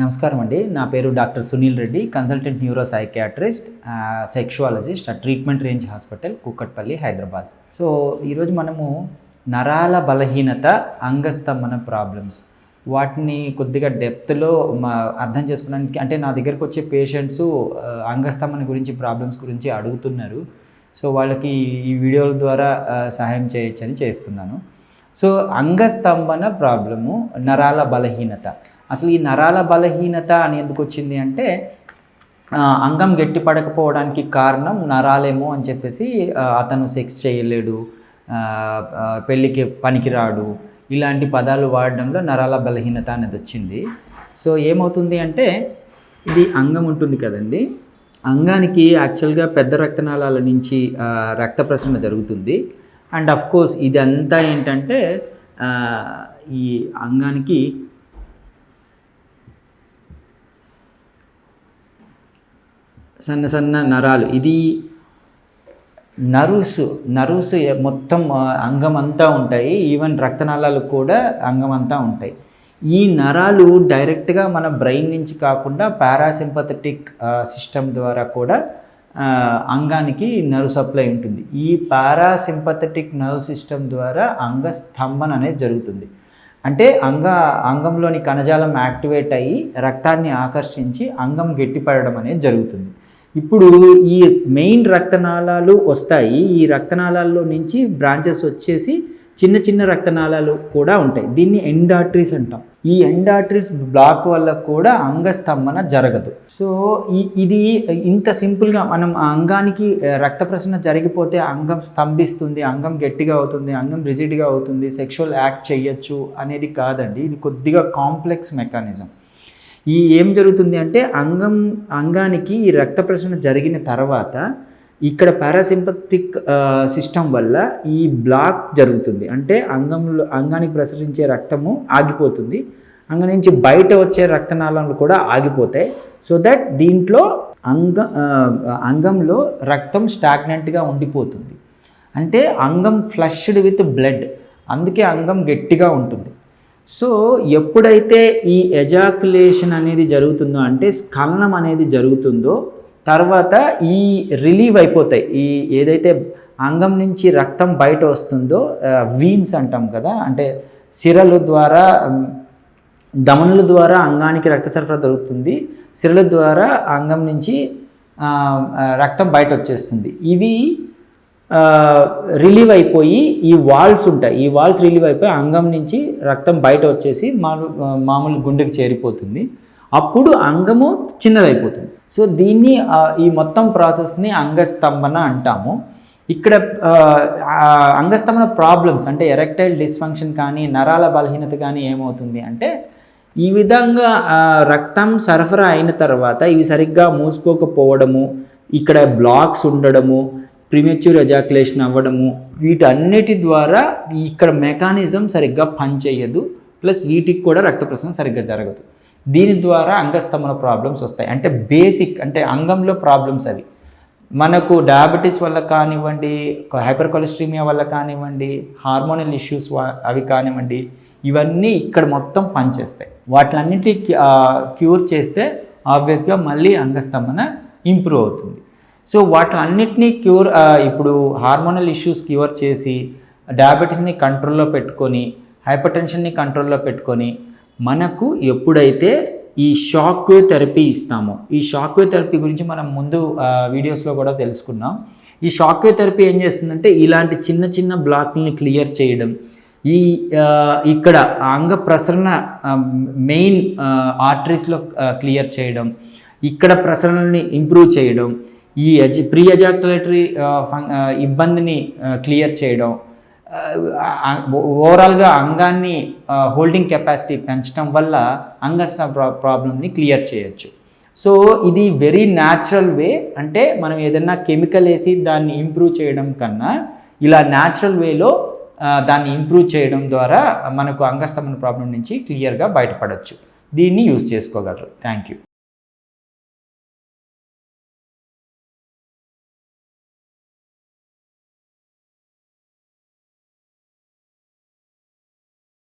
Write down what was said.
నమస్కారం అండి. నా పేరు doctor Sunil Reddy consultant neuro psychiatrist sexologist at treatment range hospital Kukatpally Hyderabad. So ఈరోజు మనము నరాల బలహీనత అంగస్తంభన ప్రాబ్లమ్స్. వాటిని కొద్దిగా డెప్త్లో మా అర్థం చేసుకోవడానికి అంటే నా దగ్గరకు వచ్చే పేషెంట్స్ అంగస్తంభన గురించి ప్రాబ్లమ్స్ గురించి అడుగుతున్నారు. సో వాళ్ళకి ఈ వీడియోల ద్వారా సహాయం చేయొచ్చని చేస్తున్నాను. సో అంగస్తంభన ప్రాబ్లము నరాల బలహీనత. అసలు ఈ నరాల బలహీనత అని ఎందుకు వచ్చింది అంటే అంగం గట్టి పడకపోవడానికి కారణం నరాలేమో అని చెప్పేసి అతను సెక్స్ చేయలేడు పెళ్ళికి పనికిరాడు. ఇలాంటి పదాలు వాడడంలో నరాల బలహీనత అనేది వచ్చింది. సో ఏమవుతుంది అంటే ఇది అంగం ఉంటుంది కదండి. అంగానికి యాక్చువల్గా పెద్ద రక్తనాళాల నుంచి రక్త ప్రసరణ జరుగుతుంది. అండ్ అఫ్ కోర్స్ ఇదంతా ఏంటంటే ఈ అంగానికి సన్న సన్న నరాలు. ఇది నరుసు నరుసు మొత్తం అంగం అంతా ఉంటాయి. ఈవెన్ రక్తనాళాలు కూడా అంగం అంతా ఉంటాయి. ఈ నరాలు డైరెక్ట్గా మన బ్రెయిన్ నుంచి కాకుండా పారాసింపథెటిక్ సిస్టమ్ ద్వారా కూడా అంగానికి నర్వ్ సప్లై ఉంటుంది. ఈ పారాసింపథెటిక్ నర్వ్ సిస్టమ్ ద్వారా అంగ స్తంభన అనేది జరుగుతుంది. అంటే అంగ అంగంలోని కణజాలం యాక్టివేట్ అయ్యి రక్తాన్ని ఆకర్షించి అంగం గట్టిపడడం అనేది జరుగుతుంది. ఇప్పుడు ఈ మెయిన్ రక్తనాళాలు వస్తాయి. ఈ రక్తనాళాల్లో నుంచి బ్రాంచెస్ వచ్చేసి చిన్న చిన్న రక్తనాళాలు కూడా ఉంటాయి. దీన్ని ఎండాట్రీస్ అంటాం. ఈ ఎండాట్రీస్ బ్లాక్ వల్ల కూడా అంగస్తంభన జరగదు. సో ఇది ఇంత సింపుల్గా మనం ఆ అంగానికి రక్త ప్రసరణ జరిగిపోతే అంగం స్తంభిస్తుంది అంగం గట్టిగా అవుతుంది అంగం రిజిడ్గా అవుతుంది సెక్షువల్ యాక్ట్ చేయొచ్చు అనేది కాదండి. ఇది కొద్దిగా కాంప్లెక్స్ మెకానిజం. ఈ ఏం జరుగుతుంది అంటే అంగం అంగానికి ఈ రక్త ప్రసరణ జరిగిన తర్వాత ఇక్కడ పారాసింపథిక్ సిస్టమ్ వల్ల ఈ బ్లాక్ జరుగుతుంది. అంటే అంగంలో అంగానికి ప్రసరించే రక్తము ఆగిపోతుంది. అంగం నుంచి బయట వచ్చే రక్తనాళాలు కూడా ఆగిపోతాయి. సో దట్ దీంట్లో అంగ అంగంలో రక్తం స్టాగ్నెంట్గా ఉండిపోతుంది. అంటే అంగం ఫ్లష్డ్ విత్ బ్లడ్. అందుకే అంగం గట్టిగా ఉంటుంది. సో ఎప్పుడైతే ఈ ఎజాకులేషన్ అనేది జరుగుతుందో అంటే స్ఖలనం అనేది జరుగుతుందో తర్వాత ఈ రిలీవ్ అయిపోతాయి. ఈ ఏదైతే అంగం నుంచి రక్తం బయట వస్తుందో వీన్స్ అంటాం కదా అంటే సిరలు ద్వారా దమనుల ధమనుల ద్వారా అంగానికి రక్త సరఫరా జరుగుతుంది. సిరల ద్వారా అంగం నుంచి రక్తం బయట వచ్చేస్తుంది. ఇవి రిలీవ్ అయిపోయి ఈ వాల్స్ ఉంటాయి. ఈ వాల్స్ రిలీవ్ అయిపోయి అంగం నుంచి రక్తం బయట వచ్చేసి మామూలు మామూలు గుండెకి చేరిపోతుంది. అప్పుడు అంగము చిన్నదైపోతుంది. సో దీన్ని ఈ మొత్తం ప్రాసెస్ని అంగస్తంభన అంటాము. ఇక్కడ అంగస్తంభన ప్రాబ్లమ్స్ అంటే ఎరెక్టైల్ డిస్ఫంక్షన్ కానీ నరాల బలహీనత కానీ ఏమవుతుంది అంటే ఈ విధంగా రక్తం సరఫరా అయిన తర్వాత ఇవి సరిగ్గా మూసుకోకపోవడము ఇక్కడ బ్లాక్స్ ఉండడము ప్రిమెచ్యూర్ ఎజాకులేషన్ అవ్వడము వీటన్నిటి ద్వారా ఇక్కడ మెకానిజం సరిగ్గా పనిచేయదు ప్లస్ వీటికి కూడా రక్త ప్రసరణ సరిగ్గా జరగదు. దీని ద్వారా అంగస్తంభన ప్రాబ్లమ్స్ వస్తాయి. అంటే బేసిక్ అంటే అంగంలో ప్రాబ్లమ్స్ అవి. మనకు డయాబెటీస్ వల్ల కానివ్వండి హైపర్ కొలెస్ట్రీమియా వల్ల కానివ్వండి హార్మోనల్ ఇష్యూస్ అవి కానివ్వండి ఇవన్నీ ఇక్కడ మొత్తం పనిచేస్తాయి. వాటిలన్నిటి క్యూర్ చేస్తే ఆబ్వియస్గా మళ్ళీ అంగస్తంభన ఇంప్రూవ్ అవుతుంది. సో వాటిలన్నిటినీ క్యూర్ ఇప్పుడు హార్మోనల్ ఇష్యూస్ క్యూర్ చేసి డయాబెటీస్ని కంట్రోల్లో పెట్టుకొని హైపర్ టెన్షన్ని కంట్రోల్లో పెట్టుకొని మనకు ఎప్పుడైతే ఈ షాక్ వేవ్ థెరపీ ఇస్తామో ఈ షాక్ వేవ్ థెరపీ గురించి మనం ముందు వీడియోస్లో కూడా తెలుసుకున్నాం. ఈ షాక్ వేవ్ థెరపీ ఏం చేస్తుందంటే ఇలాంటి చిన్న చిన్న బ్లాక్ని క్లియర్ చేయడం. ఈ ఇక్కడ అంగ ప్రసరణ మెయిన్ ఆర్టరీస్లో క్లియర్ చేయడం. ఇక్కడ ప్రసరణని ఇంప్రూవ్ చేయడం. ఈ ఎజ్ ప్రీ ఎజాకులేటరీ ఇబ్బందిని క్లియర్ చేయడం. ఓవరాల్గా అంగాన్ని హోల్డింగ్ కెపాసిటీ పెంచడం వల్ల అంగస్థ ప్రాబ్లమ్ని క్లియర్ చేయొచ్చు. సో ఇది వెరీ న్యాచురల్ వే అంటే మనం ఏదైనా కెమికల్ వేసి దాన్ని ఇంప్రూవ్ చేయడం కన్నా ఇలా న్యాచురల్ వేలో దాన్ని ఇంప్రూవ్ చేయడం ద్వారా మనకు అంగస్తంభన ప్రాబ్లం నుంచి క్లియర్గా బయటపడవచ్చు దీన్ని యూజ్ చేసుకోగలరు. Thank you